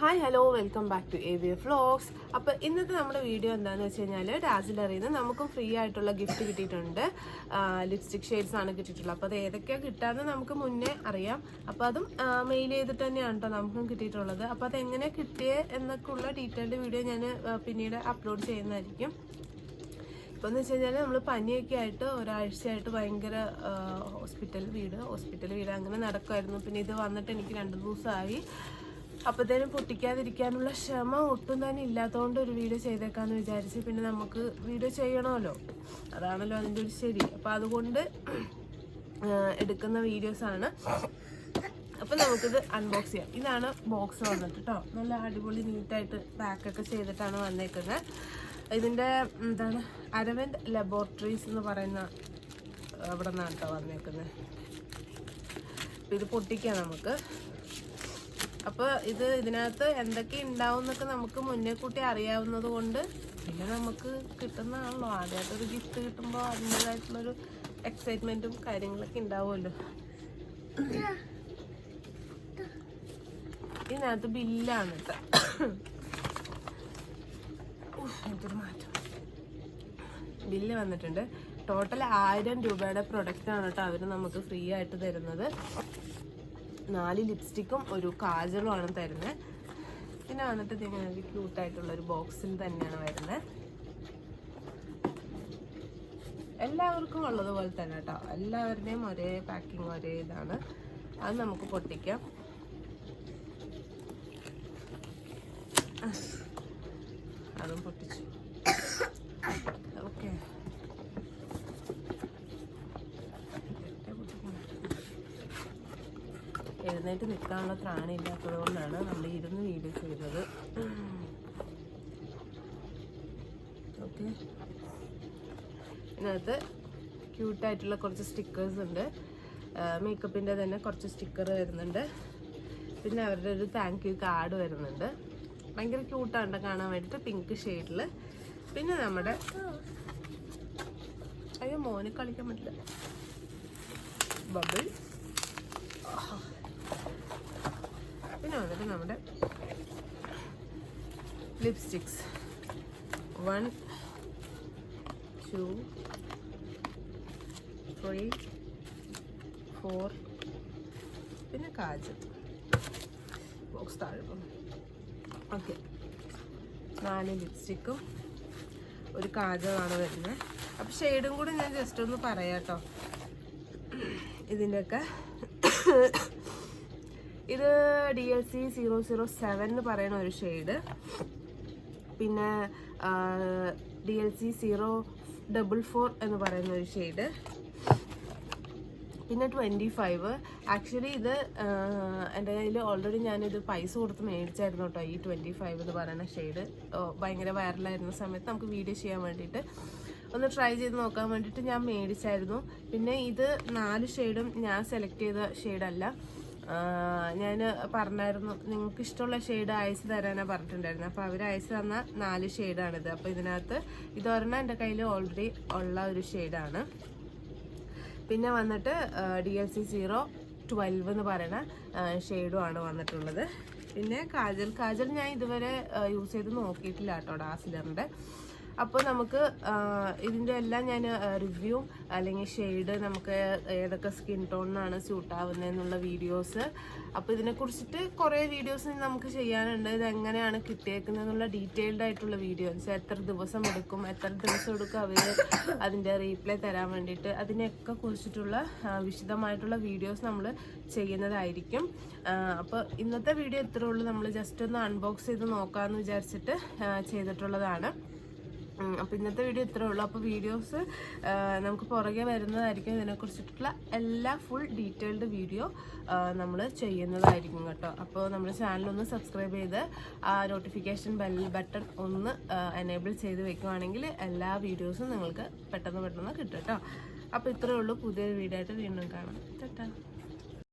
Hi hello welcome back to A V vlogs അപ്പോൾ ഇന്നത്തെ നമ്മുടെ വീഡിയോ എന്താണെന്ന് വെച്ച് കഴിഞ്ഞാൽ ഡാസിലറിയിൽ നിന്ന് നമുക്കും ഫ്രീ ആയിട്ടുള്ള ഗിഫ്റ്റ് കിട്ടിയിട്ടുണ്ട്. ലിപ്സ്റ്റിക് ഷെയ്ഡ്സ് ആണ് കിട്ടിയിട്ടുള്ളത്. അപ്പോൾ അത് ഏതൊക്കെയാണ് കിട്ടാന്ന് നമുക്ക് മുന്നേ അറിയാം. അപ്പോൾ അതും മെയിൽ ചെയ്തിട്ട് തന്നെയാണ് കേട്ടോ നമുക്കും കിട്ടിയിട്ടുള്ളത്. അപ്പോൾ അത് എങ്ങനെ കിട്ടിയേ എന്നൊക്കെ ഉള്ള ഡീറ്റെയിൽഡ് വീഡിയോ ഞാൻ പിന്നീട് അപ്ലോഡ് ചെയ്യുന്നതായിരിക്കും. ഇപ്പോൾ എന്ന് വെച്ച് കഴിഞ്ഞാൽ നമ്മൾ പനിയൊക്കെ ആയിട്ട് ഒരാഴ്ചയായിട്ട് ഭയങ്കര ഹോസ്പിറ്റൽ വീട് ഹോസ്പിറ്റൽ വീട് അങ്ങനെ നടക്കുമായിരുന്നു പിന്നെ ഇത് വന്നിട്ട് എനിക്ക് രണ്ട് ദിവസമായി. അപ്പോഴത്തേനും പൊട്ടിക്കാതിരിക്കാനുള്ള ക്ഷമ ഒട്ടും തന്നെ ഇല്ലാത്തതുകൊണ്ട് ഒരു വീഡിയോ ചെയ്തേക്കാന്ന് വിചാരിച്ച് പിന്നെ നമുക്ക് വീഡിയോ ചെയ്യണമല്ലോ. അതാണല്ലോ അതിന്റെ ഒരു ശരി. അപ്പം അതുകൊണ്ട് എടുക്കുന്ന വീഡിയോസാണ്. അപ്പം നമുക്കിത് അൺബോക്സ് ചെയ്യാം. ഇതാണ് ബോക്സ് വന്നിട്ട് കേട്ടോ നല്ല അടിപൊളി നീറ്റായിട്ട് പാക്കൊക്കെ ചെയ്തിട്ടാണ് വന്നേക്കുന്നത് ഇതിന്റെ എന്താണ് അരവിന്ദ് ലബോറട്ടറീസ് എന്ന് പറയുന്ന അവിടെ നിന്നാണ് കേട്ടോ വന്നേക്കുന്നത് ഇത് പൊട്ടിക്കാം നമുക്ക്. അപ്പോൾ ഇത് ഇതിനകത്ത് എന്തൊക്കെ ഉണ്ടാവും എന്നൊക്കെ നമുക്ക് മുന്നേ കൂട്ടി അറിയാവുന്നത് കൊണ്ട് പിന്നെ നമുക്ക് കിട്ടുന്നതാണല്ലോ. ആദ്യമായിട്ടൊരു ഗിഫ്റ്റ് കിട്ടുമ്പോൾ അതിന്റെതായിട്ടുള്ളൊരു എക്സൈറ്റ്മെന്റും കാര്യങ്ങളൊക്കെ ഉണ്ടാവുമല്ലോ. ഇതിനകത്ത് ബില്ലാണ് എന്തൊരു മാറ്റം. ബില്ല് വന്നിട്ടുണ്ട്. ടോട്ടൽ ആയിരം രൂപയുടെ പ്രൊഡക്റ്റ് ആണ് കേട്ടോ അവർ നമുക്ക് ഫ്രീ ആയിട്ട് തരുന്നത്. നാല് ലിപ്സ്റ്റിക്കും ഒരു കാജലും ആണ് തരുന്നത് പിന്നെ വന്നിട്ട് ഇതിങ്ങനെ ക്യൂട്ടായിട്ടുള്ള ഒരു ബോക്സിൽ തന്നെയാണ് വരുന്നത് എല്ലാവർക്കും ഉള്ളതുപോലെ തന്നെ കേട്ടോ എല്ലാവരുടെയും ഒരേ പാക്കിംഗ് ഒരേ ഇതാണ്. അത് നമുക്ക് പൊട്ടിക്കാം. അതും പൊട്ടിച്ചു. ഓക്കെ. എഴുന്നേറ്റ് നിൽക്കാനുള്ള ത്രാണില്ലാത്തത് കൊണ്ടാണ് നമ്മൾ ഇരുന്ന് വീഡിയോ ചെയ്തത് ഓക്കെ. ഇതിനകത്ത് ക്യൂട്ടായിട്ടുള്ള കുറച്ച് സ്റ്റിക്കേഴ്സ് ഉണ്ട്. മേക്കപ്പിന്റെ തന്നെ കുറച്ച് സ്റ്റിക്കർ വരുന്നുണ്ട്. പിന്നെ അവരുടെ ഒരു താങ്ക് യു കാർഡ് വരുന്നുണ്ട്. ഭയങ്കര ക്യൂട്ടാണ് കാണാൻ വേണ്ടിയിട്ട് പിങ്ക് ഷെയ്ഡിൽ പിന്നെ നമ്മുടെ അയ്യോ മോന് കളിക്കാൻ പറ്റില്ല. ബബിൾ പിന്നെ വന്നിട്ട് നമ്മുടെ lipsticks one two three four പിന്നെ കാജൽ ബോക്സ് താഴെ ഓക്കെ നാല് ലിപ്സ്റ്റിക്കും ഒരു കാജമാണ് വരുന്നത് അപ്പം ഷെയ്ഡും കൂടി ഞാൻ ജസ്റ്റ് ഒന്ന് പറയാം കേട്ടോ ഇതിന്റെയൊക്കെ ഇത് D L C zero zero seven എന്ന് പറയുന്ന ഒരു ഷെയ്ഡ് പിന്നെ D L C zero double four എന്ന് പറയുന്ന ഒരു ഷെയ്ഡ് പിന്നെ ട്വന്റി ഫൈവ് ആക്ച്വലി ഇത് എന്റെ കയ്യിൽ ഓൾറെഡി ഞാനിത് പൈസ കൊടുത്ത് മേടിച്ചായിരുന്നു കേട്ടോ ഈ ട്വന്റി ഫൈവ് എന്ന് പറയുന്ന ഷെയ്ഡ് ഭയങ്കര വൈറലായിരുന്ന സമയത്ത് നമുക്ക് വീഡിയോ ചെയ്യാൻ വേണ്ടിയിട്ട്. ഒന്ന് ട്രൈ ചെയ്ത് നോക്കാൻ വേണ്ടിയിട്ട് ഞാൻ മേടിച്ചായിരുന്നു. പിന്നെ ഇത് നാല് ഷെയ്ഡും ഞാൻ സെലക്ട് ചെയ്ത ഷെയ്ഡല്ല ഞാൻ പറഞ്ഞായിരുന്നു നിങ്ങൾക്ക് ഇഷ്ടമുള്ള ഷെയ്ഡ് അയച്ചു തരാനാണ് പറഞ്ഞിട്ടുണ്ടായിരുന്നത് അപ്പോൾ അവർ അയച്ചു തന്ന നാല് ഷെയ്ഡാണിത് അപ്പോൾ ഇതിനകത്ത് ഇതൊരെണ്ണം എന്റെ കയ്യിൽ ഓൾറെഡി ഉള്ള ഒരു ഷെയ്ഡാണ് പിന്നെ വന്നിട്ട് D L C zero twelve എന്ന് പറയുന്ന ഷെയ്ഡും ആണ് വന്നിട്ടുള്ളത്. പിന്നെ കാജൽ കാജൽ ഞാൻ ഇതുവരെ യൂസ് ചെയ്ത് നോക്കിയിട്ടില്ല കേട്ടോ ഡാസിലറിന്റെ അപ്പോൾ നമുക്ക് ഇതിന്റെ എല്ലാം ഞാൻ റിവ്യൂ അല്ലെങ്കിൽ ഷെയ്ഡ് നമുക്ക് ഏതൊക്കെ സ്കിൻ ടോണിനാണ് സ്യൂട്ട് ആവുന്നതെന്നുള്ള വീഡിയോസ് അപ്പോൾ ഇതിനെക്കുറിച്ചിട്ട് കുറേ വീഡിയോസ് നമുക്ക് ചെയ്യാനുണ്ട്. ഇത് എങ്ങനെയാണ് കിട്ടിയേക്കുന്നതെന്നുള്ള ഡീറ്റെയിൽഡ് ആയിട്ടുള്ള വീഡിയോസ് എത്ര ദിവസം എടുക്കും എത്ര ദിവസം എടുക്കും അവർ അതിന്റെ റീപ്ലൈ തരാൻ വേണ്ടിയിട്ട്. അതിനെയൊക്കെ കുറിച്ചിട്ടുള്ള വിശദമായിട്ടുള്ള വീഡിയോസ് നമ്മൾ ചെയ്യുന്നതായിരിക്കും. അപ്പോൾ ഇന്നത്തെ വീഡിയോ ഇത്രേ ഉള്ളൂ. നമ്മൾ ജസ്റ്റ് ഒന്ന് അൺബോക്സ് ചെയ്ത് നോക്കാമെന്ന് വിചാരിച്ചിട്ട് ചെയ്തിട്ടുള്ളതാണ്. അപ്പോൾ ഇന്നത്തെ വീഡിയോ ഇത്രേ ഉള്ളൂ. അപ്പോൾ വീഡിയോസ് നമുക്ക് പുറകെ വരുന്നതായിരിക്കും ഇതിനെക്കുറിച്ചിട്ടുള്ള എല്ലാ ഫുൾ ഡീറ്റെയിൽഡ് വീഡിയോ നമ്മൾ ചെയ്യുന്നതായിരിക്കും കേട്ടോ. അപ്പോൾ നമ്മുടെ ചാനലൊന്ന് സബ്സ്ക്രൈബ് ചെയ്ത് ആ നോട്ടിഫിക്കേഷൻ ബെൽ ബട്ടൺ ഒന്ന് എനേബിൾ ചെയ്ത് വെക്കുവാണെങ്കിൽ എല്ലാ വീഡിയോസും നിങ്ങൾക്ക് പെട്ടെന്ന് പെട്ടെന്ന് കിട്ടും കേട്ടോ. അപ്പോൾ ഇത്രേ ഉള്ളൂ. പുതിയൊരു വീഡിയോ ആയിട്ട് വീണ്ടും കാണാം. ടാറ്റാ.